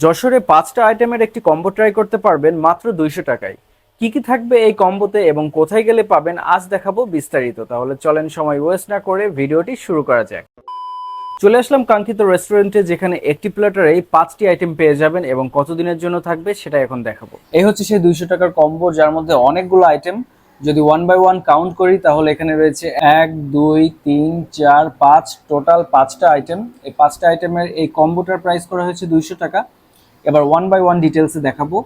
যশোরে পাঁচটা আইটেমের একটি কম্বো ট্রাই করতে পারবেন মাত্র দুইশো টাকায়। কি কি থাকবে এই কম্বোতে এবং কোথায় গেলে পাবেন আজ দেখাবো বিস্তারিত। তাহলে চলেন সময় ওয়েস্ট না করে ভিডিওটি শুরু করা যাক। চলে আসলাম কাঙ্ক্ষিত রেস্টুরেন্টে যেখানে একটি প্লেটারেই পাঁচটি আইটেম পেয়ে যাবেন এবং কতদিনের জন্য থাকবে সেটা এখন দেখাবো। এই হচ্ছে সেই দুইশো টাকার কম্বো যার মধ্যে অনেকগুলো আইটেম যদি ওয়ান বাই ওয়ান কাউন্ট করি তাহলে এখানে রয়েছে এক, দুই, তিন, চার, পাঁচ টোটাল পাঁচটা আইটেম এই পাঁচটা আইটেমের এই কম্বোটার প্রাইস করা হয়েছে দুইশো টাকা। এবার ওয়ান বাই ওয়ান ডিটেলসে দেখাবো।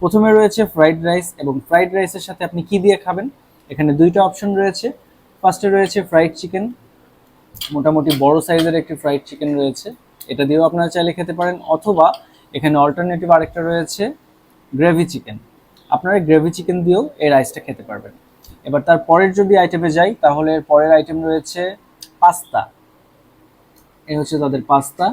প্রথমে রয়েছে ফ্রাইড রাইস এবং ফ্রাইড রাইসের সাথে আপনি কি দিয়ে খাবেন? এখানে দুইটা অপশন রয়েছে। ফার্স্টে রয়েছে ফ্রাইড চিকেন মোটামুটি বড় সাইজের একটি ফ্রাইড চিকেন রয়েছে। এটা দিয়েও আপনারা চাইলে খেতে পারেন। অথবা এখানে অল্টারনেটিভ আরেকটা রয়েছে গ্রেভি চিকেন আপনারা গ্রেভি চিকেন দিয়েও এই রাইসটা খেতে পারবেন। এবার তার পরের যদি আইটেমে যাই, তাহলে পরের আইটেম রয়েছে পাস্তা। এই হচ্ছে তাদের পাস্তা।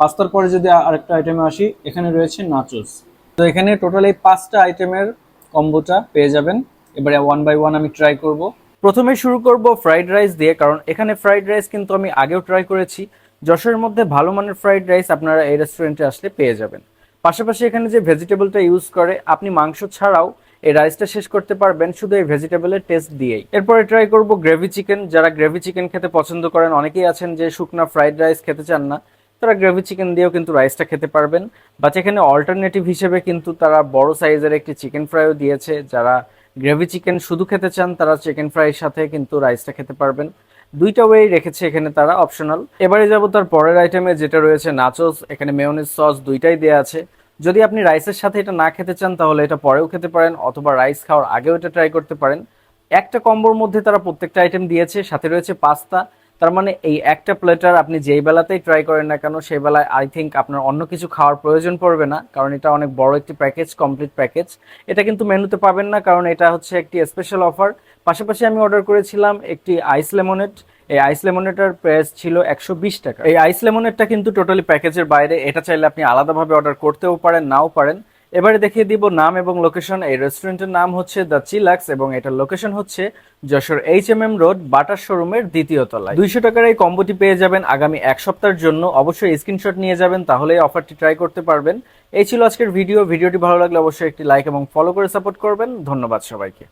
পাস্তার পরে যদি আরেকটা আইটেমে আসি, এখানে রয়েছে নাচোস তো এখানে টোটাল এই পাঁচটা আইটেমের কম্বোটা পেয়ে যাবেন। এবারে ওয়ান বাই ওয়ান আমি ট্রাই করব। প্রথমে শুরু করব ফ্রাইড রাইস দিয়ে, কারণ এখানে ফ্রাইড রাইস কিন্তু আমি আগেও ট্রাই করেছি। যশোরের মধ্যে ভালো মানের ফ্রাইড রাইস আপনারা এই রেস্টুরেন্টে আসলে পেয়ে যাবেন। পাশাপাশি এখানে যে ভেজিটেবলটা ইউজ করে, আপনি মাংস ছাড়াও এই রাইসটা শেষ করতে পারবেন শুধু এই ভেজিটেবলের টেস্ট দিয়েই। এরপরে ট্রাই করব গ্রেভি চিকেন। যারা গ্রেভি চিকেন খেতে পছন্দ করেন, অনেকেই আছেন যে শুকনা ফ্রাইড রাইস খেতে চান না। তারা গ্রেভি চিকেন দিয়েও কিন্তু রাইসটা খেতে পারবেন। বা এখানে অল্টারনেটিভ হিসেবে কিন্তু তারা বড় সাইজের একটি চিকেন ফ্রাইও দিয়েছে। যারা গ্রেভি চিকেন শুধু খেতে চান, তারা চিকেন ফ্রাইয়ের সাথে কিন্তু রাইসটা খেতে পারবেন। দুইটা ওয়েই রেখেছে এখানে তারা অপশনাল এবারে যাব তার পরের আইটেমে যেটা রয়েছে নাচোস এখানে মেয়নিজ সস দুইটাই দেওয়া আছে। যদি আপনি রাইসের সাথে এটা না খেতে চান, তাহলে এটা পরেও খেতে পারেন অথবা রাইস খাওয়ার আগেও এটা ট্রাই করতে পারেন। একটা কম্বোর মধ্যে তারা প্রত্যেকটা আইটেম দিয়েছে, সাথে রয়েছে পাস্তা তার মানে এই একটা প্লেটার আপনি যেই বেলাতেই ট্রাই করেন না কেন, সেই বেলায় আই থিঙ্ক আপনার অন্য কিছু খাওয়ার প্রয়োজন পড়বে না, কারণ এটা অনেক বড় একটি প্যাকেজ কমপ্লিট প্যাকেজ এটা কিন্তু মেনুতে পাবেন না, কারণ এটা হচ্ছে একটি স্পেশাল অফার পাশাপাশি আমি অর্ডার করেছিলাম একটি আইস লেমনেট এই আইস লেমনেটার প্রাইস ছিল একশো বিশ টাকা। এই আইস লেমনেটটা কিন্তু টোটালি প্যাকেজের বাইরে, এটা চাইলে আপনি আলাদাভাবে অর্ডার করতেও পারেন, নাও পারেন। এবারে দেখিয়ে দিব নাম এবং লোকেশন এই রেস্টুরেন্টের নাম হচ্ছে দ্য চিলাক্স এবং এটার লোকেশন হচ্ছে Jessore H M M road butter শোরুমের দ্বিতীয় তলায়। দুইশো টাকার এই কম্বোটি পেয়ে যাবেন আগামী এক সপ্তাহের জন্য। অবশ্যই স্ক্রিনশট নিয়ে যাবেন তাহলে এই অফারটি ট্রাই করতে পারবেন। এই ছিল আজকের ভিডিও ভিডিওটি ভালো লাগলে অবশ্যই একটি লাইক এবং ফলো করে সাপোর্ট করবেন। ধন্যবাদ সবাইকে।